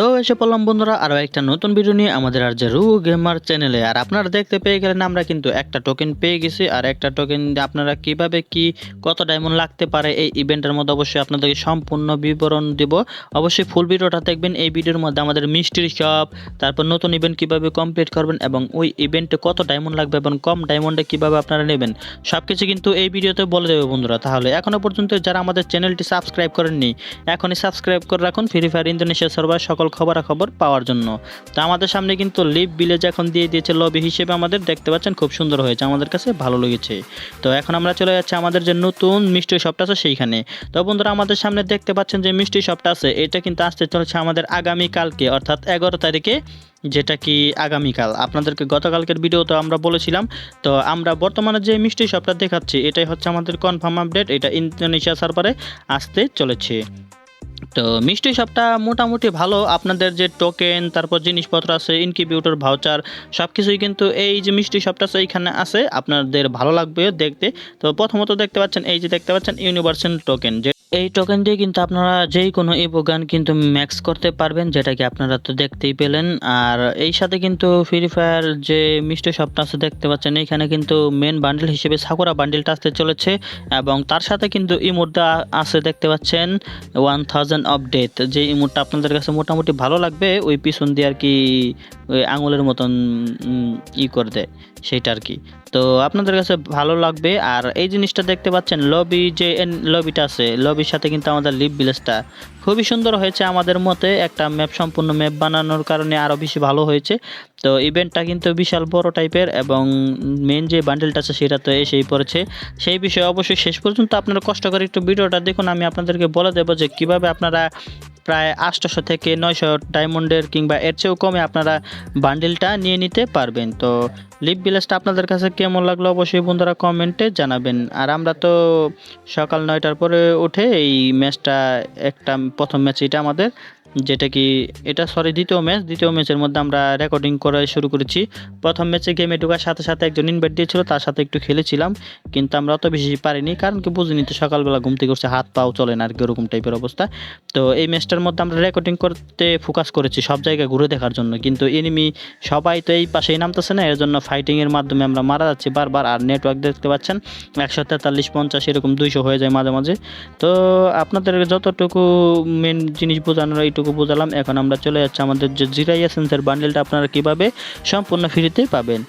তো এসে পড়লাম বন্ধুরা আরও একটা নতুন ভিডিও নিয়ে আমাদের আর যে রু গেমার চ্যানেলে আর আপনারা দেখতে পেয়ে গেলেন আমরা কিন্তু একটা টোকেন পেয়ে গেছি, আর একটা টোকেন আপনারা কীভাবে কি, কত ডায়মন্ড লাগতে পারে এই ইভেন্টের মধ্যে অবশ্যই আপনাদেরকে সম্পূর্ণ বিবরণ দিব। অবশ্যই ফুল ভিডিওটা দেখবেন, এই ভিডিওর মধ্যে আমাদের মিষ্টির শপ তারপর নতুন ইভেন্ট কীভাবে কমপ্লিট করবেন এবং ওই ইভেন্টে কত ডায়মন্ড লাগবে এবং কম ডায়মন্ডে কীভাবে আপনারা নেবেন সব কিছু কিন্তু এই ভিডিওতে বলে দেবে বন্ধুরা। তাহলে এখনও পর্যন্ত যারা আমাদের চ্যানেলটি সাবস্ক্রাইব করেননি, এখনই সাবস্ক্রাইব করে রাখুন। ফ্রি ফায়ার ইন্দোনেশিয়া সার্ভার সকল খবরাখবর পাওয়ার জন্য। তো আমাদের সামনে কিন্তু লিভ ভিলেজ এখন দিয়ে দিয়েছে লবি হিসেবে আমাদের। দেখতে পাচ্ছেন খুব সুন্দর হয়েছে, আমাদের কাছে ভালো লেগেছে। তো এখন আমরা চলে যাচ্ছি আমাদের যে নতুন মিষ্টি শপটা আছে সেইখানে। তো বন্ধুরা, আমাদের সামনে দেখতে পাচ্ছেন যে মিষ্টি শপটা আছে, এটা কিন্তু আসতে চলেছে আমাদের আগামী কালকে অর্থাৎ এগারো তারিখে, যেটা কি আগামীকাল। আপনাদেরকে গতকালকের ভিডিও তো আমরা বলেছিলাম। তো আমরা বর্তমানে যে মিষ্টি শপটা দেখাচ্ছি, এটাই হচ্ছে আমাদের কনফার্ম আপডেট এটা ইন্দোনেশিয়া সার্ভারে আসতে চলেছে। তো মিষ্টি শপটা মোটামুটি ভালো। আপনাদের যে টোকেন তারপর জিনিসপত্র আছে ইনকিউবেটর ভাউচার সব কিছুই কিন্তু এই যে মিষ্টি শপটা আছে, এইখানে আছে। আপনাদের ভালো লাগবে দেখতে। তো প্রথমত দেখতে পাচ্ছেন, এই যে দেখতে পাচ্ছেন ইউনিভার্সাল টোকেন যে এই টোকেন দিয়ে কিন্তু আপনারা যেই কোনো ইবো গান কিন্তু ম্যাক্স করতে পারবেন, যেটা কি আপনারা তো দেখতেই পেলেন। আর এই সাথে কিন্তু ফ্রি ফায়ার যে মিষ্টি শপটা আছে দেখতে পাচ্ছেন, এখানে কিন্তু মেন বান্ডেল হিসেবে সাকুরা বান্ডেলটা আসতে চলেছে এবং তার সাথে কিন্তু ইমোটটা আছে দেখতে পাচ্ছেন ওয়ান থাউজেন্ড আপডেট যে ইমোটটা আপনাদের কাছে মোটামুটি ভালো লাগবে, ওই পিছন দিয়ে আর কি আঙুলের মতন ই করে দেয়। সেইটা আর কি। তো আপনাদের কাছে ভালো লাগবে। আর এই জিনিসটা দেখতে পাচ্ছেন লবি যে লবিটা আছে লবির সাথে কিন্তু আমাদের লিপ ভিলেজটা খুবই সুন্দর হয়েছে আমাদের মতে। একটা ম্যাপ সম্পূর্ণ ম্যাপ বানানোর কারণে আরও বেশি ভালো হয়েছে। তো ইভেন্টটা কিন্তু বিশাল বড় টাইপের এবং মেন যে বান্ডেলটা আছে সেটা তো এসেই পড়েছে। সেই বিষয়ে অবশ্যই শেষ পর্যন্ত আপনারা কষ্ট করে একটু ভিডিওটা দেখুন। আমি আপনাদেরকে বলে দেবো যে কীভাবে আপনারা প্রায় আটশোশো থেকে নয়শো ডায়মন্ডের কিংবা এর চেয়েও কমে আপনারা বান্ডিলটা নিয়ে নিতে পারবেন। তো লিপ ভিলেজটা আপনাদের কাছে কেমন লাগল অবশ্যই বন্ধুরা কমেন্টে জানাবেন। আর আমরা তো সকাল নয়টার পরে উঠে এই ম্যাচটা, একটা প্রথম ম্যাচ, এটা আমাদের যেটা কি এটা সরি দ্বিতীয় ম্যাচ দ্বিতীয় ম্যাচের মধ্যে আমরা রেকর্ডিং করা শুরু করেছি। প্রথম ম্যাচে গেমে ঢোকার সাথে সাথে একজন ইনভাইট দিয়েছিল, তার সাথে একটু খেলেছিলাম, কিন্তু আমরা অত বেশি পারিনি, কারণ কি বুঝিনি তো, সকালবেলা ঘুম থেকে হাত পাও চলে না আর কি, ওরকম টাইপের অবস্থা। তো এই ম্যাচটার মধ্যে আমরা রেকর্ডিং করতে ফোকাস করেছি, সব জায়গায় ঘুরে দেখার জন্য, কিন্তু এনিমি সবাই তো এই পাশেই নামতেছে না এর জন্য ফাইটিংয়ের মাধ্যমে আমরা মারা যাচ্ছি বারবার, আর নেটওয়ার্ক দেখতে পাচ্ছেন, একশো তেতাল্লিশ পঞ্চাশ এরকম দুইশো হয়ে যায় মাঝে মাঝে। তো আপনাদের যতটুকু মেন জিনিস বোঝানোর এইটুকু বোঝালাম। এখন আমরা চলে যাচ্ছি আমাদের যে জিরাইয়া এসেন্সের বান্ডেলটা আপনারা কীভাবে সম্পূর্ণ ফ্রিতে পাবেন।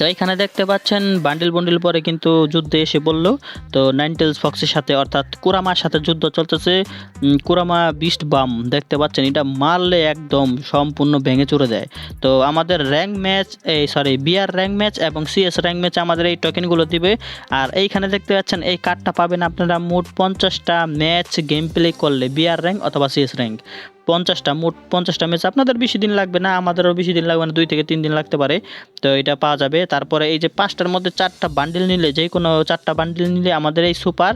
তো এখানে দেখতে পাচ্ছেন, বান্ডিল বন্ডিল পরে কিন্তু যুদ্ধে এসে বলল তো নাইনটেলস ফক্সের সাথে, অর্থাৎ কুরামার সাথে যুদ্ধ চলতেছে। কুরামা বিস্ট বাম দেখতে পাচ্ছেন, এটা মারলে একদম সম্পূর্ণ ভেঙে চুরে দেয়। তো আমাদের র্যাঙ্ক ম্যাচ এই সরি বিআর র্যাঙ্ক ম্যাচ এবং সিএস র্যাঙ্ক ম্যাচ আমাদের এই টোকেনগুলো দিবে। আর এইখানে দেখতে পাচ্ছেন, এই কার্ডটা পাবেন আপনারা মোট পঞ্চাশটা ম্যাচ গেম প্লে করলে বিআর র্যাঙ্ক অথবা সিএস র্যাঙ্ক পঞ্চাশটা, মোট পঞ্চাশটা ম্যাচ আপনাদের বেশি দিন লাগবে না, আমাদেরও বেশি দিন লাগবে না, দুই থেকে তিন দিন লাগতে পারে। তো এটা পাওয়া যাবে। তারপরে এই যে পাঁচটার মধ্যে চারটা বান্ডিল নিলে, যে কোনো চারটা বান্ডিল নিলে আমাদের এই সুপার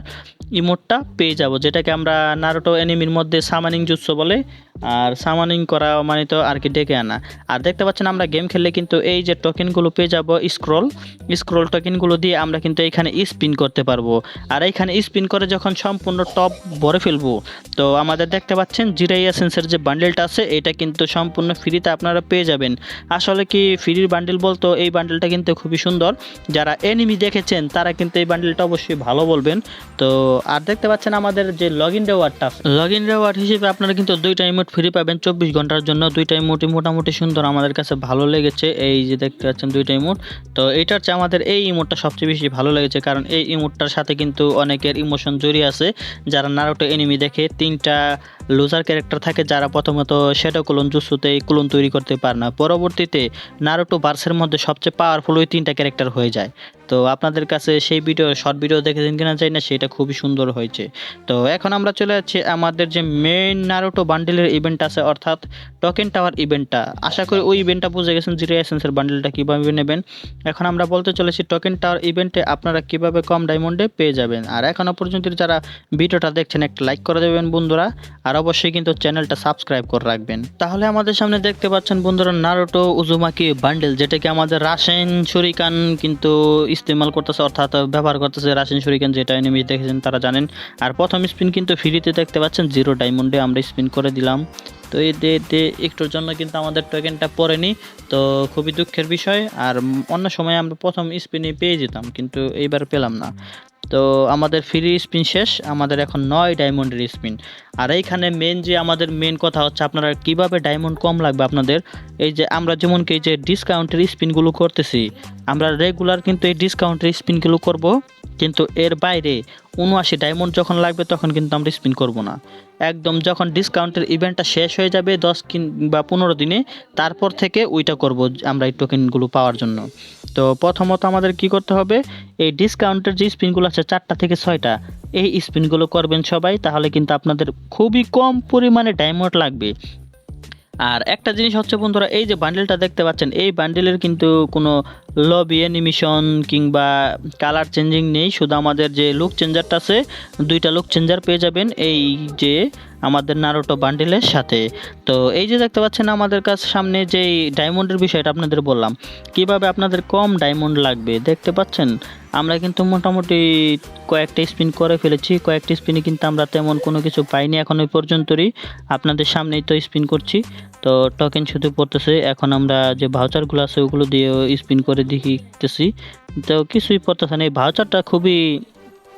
ইমোটটা পেয়ে যাব, যেটাকে আমরা নারোটো এনিমির মধ্যে সামানিং জুৎস বলে। আর সামানিং করা মানে তো আর কি ডেকে আনা। আর দেখতে পাচ্ছেন আমরা গেম খেললে কিন্তু এই যে টোকেনগুলো পেয়ে যাব স্ক্রল স্ক্রল টোকেনগুলো দিয়ে আমরা কিন্তু এখানে স্পিন করতে পারব। আর এইখানে স্পিন করে যখন সম্পূর্ণ টপ ভরে ফেলব, তো আমাদের দেখতে পাচ্ছেন জিরাই এসেন্সের যে বান্ডেলটা আছে, এটা কিন্তু সম্পূর্ণ ফ্রিতে আপনারা পেয়ে যাবেন। আসলে কি ফ্রির বান্ডেল বলতো, এই বান্ডেলটা কিন্তু খুবই সুন্দর। যারা এনিমি দেখেছেন, তারা কিন্তু এই বান্ডেলটা অবশ্যই ভালো বলবেন। তো, আর দেখতে পাচ্ছেন আমাদের যে লগ ইন রেওয়ার্ডটা লগ ইন রেওয়ার্ড হিসেবে আপনারা কিন্তু দুইটা ইমোট ফ্রি পাবেন চব্বিশ ঘণ্টার জন্য। দুইটা ইমোটই মোটামুটি সুন্দর আমাদের কাছে ভালো লেগেছে। এই যে দেখতে পাচ্ছেন দুইটা ইমোট তো, এইটার চেয়ে আমাদের এই ইমোটটা সবচেয়ে বেশি ভালো লেগেছে, কারণ এই ইমোটটার সাথে কিন্তু অনেকের ইমোশন জড়িয়ে আছে। যারা নারোটো এনিমি দেখে, তিনটা লুজার ক্যারেক্টার থাকে যারা প্রথমত সেটা কুলন জুসুতে এই কুলন তৈরি করতে পারে না। পরবর্তীতে নারোটো বার্সের মধ্যে সবচেয়ে পাওয়ারফুল ওই তিনটা ক্যারেক্টার হয়ে যায়। তো আপনাদের কাছে সেই ভিডিও শর্ট ভিডিও দেখেছেন কিনা চাই না, সেটা খুবই সুন্দর হয়েছে। তো এখন আমরা চলে যাচ্ছি আমাদের যে মেইন নারোটো বান্ডেলের ইভেন্ট আছে, অর্থাৎ টোকেন টাওয়ার ইভেন্টটা আশা করি ওই ইভেন্টটা বুঝে গেছেন জিরো এসেন্সের বান্ডেলটা কীভাবে নেবেন। এখন আমরা বলতে চলেছি টোকেন টাওয়ার ইভেন্টে আপনারা কীভাবে কম ডায়মন্ডে পেয়ে যাবেন। আর এখনও পর্যন্ত যারা ভিডিওটা দেখছেন, একটা লাইক করে দেবেন বন্ধুরা। আর আর অবশ্যই কিন্তু চ্যানেলটা সাবস্ক্রাইব করে রাখবেন। তাহলে আমাদের সামনে দেখতে পাচ্ছেন বন্ধুরা নারোটো উজুমাকি বান্ডেল যেটাকে আমাদের রাসায়ন শরিকান কিন্তু ইস্তেমাল করতেছে, অর্থাৎ ব্যবহার করতেছে রাসায়ন শরিকান যেটা এনিমি দেখেছেন তারা জানেন। আর প্রথম স্পিন কিন্তু ফ্রিতে দেখতে পাচ্ছেন জিরো ডায়মন্ডে আমরা স্পিন করে দিলাম। তো এই দে একটুর জন্য কিন্তু আমাদের টোকেনটা পড়েনি তো খুবই দুঃখের বিষয়। আর অন্য সময় আমরা প্রথম স্পিনে পেয়ে যেতাম, কিন্তু এইবার পেলাম না। তো আমাদের ফ্রি স্পিন শেষ, আমাদের এখন নয় ডায়মন্ডের স্পিন আর এইখানে মেন যে আমাদের মেন কথা হচ্ছে, আপনারা কীভাবে ডায়মন্ড কম লাগবে আপনাদের? এই যে আমরা যেমন কি যে ডিসকাউন্টের স্পিনগুলো করতেছি, আমরা রেগুলার কিন্তু এই ডিসকাউন্টের স্পিনগুলো করব, কিন্তু এর বাইরে উনআশি ডায়মন্ড যখন লাগবে, তখন কিন্তু আমরা স্পিন করব না। একদম যখন ডিসকাউন্টের ইভেন্টটা শেষ হয়ে যাবে দশ কিংবা পনেরো দিনে, তারপর থেকে ওইটা করব আমরা এই টোকেনগুলো পাওয়ার জন্য। তো প্রথমত আমাদের কি করতে হবে? এই ডিসকাউন্টের যে স্পিনগুলো আছে চারটা থেকে ছয়টা, এই স্পিনগুলো করবেন সবাই, তাহলে কিন্তু আপনাদের খুবই কম পরিমাণে ডায়মন্ড লাগবে। আর একটা জিনিস হচ্ছে বন্ধুরা, এই যে বান্ডেলটা দেখতে পাচ্ছেন, এই বান্ডেলের কিন্তু কোনো লবি অ্যানিমেশন কিংবা কালার চেঞ্জিং নেই। শুধু আমাদের যে লুক চেঞ্জারটা আছে, দুইটা লুক চেঞ্জার পেয়ে যাবেন। এই যে আমাদের নারোটো বান্ডিলের সাথে। তো এই যে দেখতে পাচ্ছেন আমাদের কাছে সামনে যে ডায়মন্ডের বিষয়টা আপনাদের বললাম, কীভাবে আপনাদের কম ডায়মন্ড লাগবে দেখতে পাচ্ছেন? আমরা কিন্তু মোটামুটি কয়েকটা স্পিন করে ফেলেছি, কয়েকটা স্পিনে কিন্তু আমরা তেমন কোনো কিছু পাইনি এখন ওই পর্যন্তই আপনাদের সামনেই তো স্পিন করছি। তো টোকেন শুধু পড়তেছে, এখন আমরা যে ভাউচারগুলো আছে ওগুলো দিয়ে স্পিন করে দেখিতেছি তো কিছুই পড়তেছে না। এই ভাউচারটা খুবই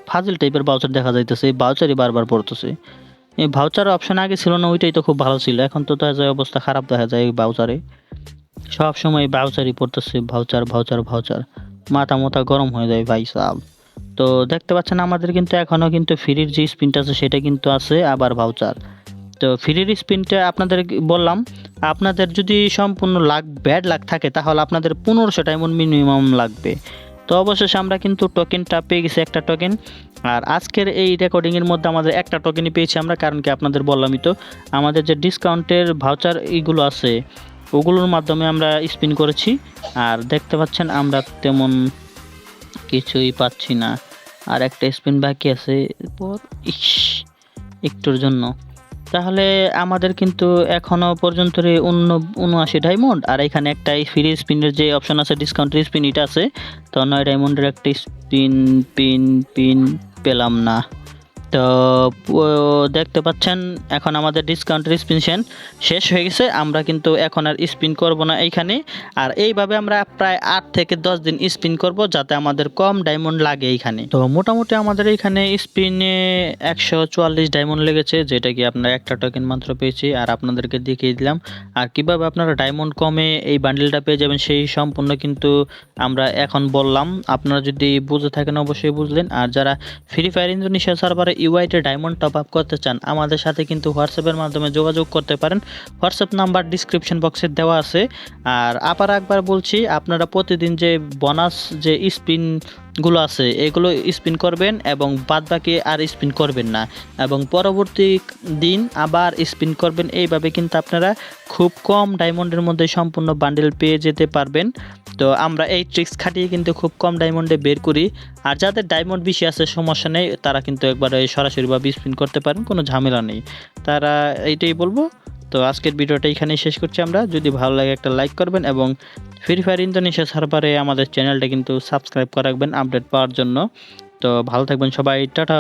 ফাজিল টাইপের ভাউচার দেখা যাইতেছে, এই ভাউচারই বারবার পড়তেছে। এই ভাউচার অপশন আগে ছিল না, ওইটাই তো খুব ভালো ছিল। এখন তো দেখা যায় অবস্থা খারাপ দেখা যায় এই ভাউচারে সব সময় ভাউচারই পড়তেছে ভাউচার ভাউচার ভাউচার মাথা মাথা গরম হয়ে যায় ভাই সাহ তো দেখতে পাচ্ছেন আমাদের কিন্তু এখনও কিন্তু ফ্রির যে স্পিনটা আছে, সেটা কিন্তু আছে আবার ভাউচার তো ফ্রির স্পিনটা আপনাদের বললাম, আপনাদের যদি সম্পূর্ণ লাখ ব্যাড লাখ থাকে, তাহলে আপনাদের পনেরোশো ডায়মন্ড মিনিমাম লাগবে। তো অবশেষে আমরা কিন্তু টোকেনটা পেয়ে গেছি একটা টোকেন আর আজকের এই রেকর্ডিংয়ের মধ্যে আমাদের একটা টোকেনই পেয়েছি আমরা, কারণ কি আপনাদের বললামই তো, আমাদের যে ডিসকাউন্টের ভাউচার এইগুলো আছে, ওগুলোর মাধ্যমে আমরা স্পিন করেছি। আর দেখতে পাচ্ছেন আমরা তেমন কিছুই পাচ্ছি না। আর একটা স্পিন বাকি আছে, এরপর, ইস, একটুর জন্য। তাহলে আমাদের কিন্তু এখনও পর্যন্ত উনআশি ডায়মন্ড আর এখানে একটা ফ্রি স্পিনের যে অপশন আছে ডিসকাউন্ট স্পিন এটা আছে। তো নয় ডায়মন্ডের একটা স্পিন পিন পিন পেলাম না। তো দেখতে পাচ্ছেন, এখন আমাদের ডিসকাউন্টের স্পিন শেষ হয়ে গেছে। আমরা কিন্তু এখন আর স্পিন করব না এইখানে। আর এইভাবে আমরা প্রায় আট থেকে দশ দিন স্পিন করব যাতে আমাদের কম ডায়মন্ড লাগে এইখানে। তো, মোটামুটি আমাদের এইখানে স্পিনে একশো চুয়াল্লিশ ডায়মন্ড লেগেছে, যেটা কি আপনার একটা টোকেন মাত্র পেয়েছি। আর আপনাদেরকে দেখিয়ে দিলাম, আর কীভাবে আপনারা ডায়মন্ড কমে এই বান্ডেলটা পেয়ে যাবেন সেই সম্পূর্ণ কিন্তু আমরা এখন বললাম। আপনারা যদি বুঝে থাকেন অবশ্যই বুঝলেন। আর যারা ফ্রি ফায়ার ইন্দোনেশিয়া সার্ভারে ইউআইটে ডায়মন্ড টপ আপ করতে চান, আমাদের সাথে কিন্তু হোয়াটসঅ্যাপের মাধ্যমে যোগাযোগ করতে পারেন। হোয়াটসঅ্যাপ নাম্বার ডিসক্রিপশন বক্সে দেওয়া আছে। আর আবার একবার বলছি, আপনারা প্রতিদিন যে বোনাস যে স্পিন গুলো আছে, এগুলো স্পিন করবেন এবং বাদ বাকি আর স্পিন করবেন না। এবং পরবর্তী দিন আবার স্পিন করবেন। এইভাবে কিন্তু আপনারা খুব কম ডায়মন্ডের মধ্যে সম্পূর্ণ বান্ডেল পেয়ে যেতে পারবেন। তো আমরা এই ট্রিক্স খাটিয়ে কিন্তু খুব কম ডায়মন্ডে বের করি। আর যাদের ডায়মন্ড বেশি আছে, সমস্যা নেই, তারা কিন্তু একবার সরাসরিভাবে স্পিন করতে পারেন, কোনো ঝামেলা নেই। তারা এইটাই বলব তো আজকের ভিডিওটা এখানেই শেষ করছি আমরা। যদি ভালো লাগে একটা লাইক করবেন এবং ফ্রি ফায়ার ইন্দোনেশিয়া সার্ভারে আমাদের চ্যানেলটা কিন্তু সাবস্ক্রাইব করে রাখবেন আপডেট পাওয়ার জন্য। তো ভালো থাকবেন সবাই। টাটা।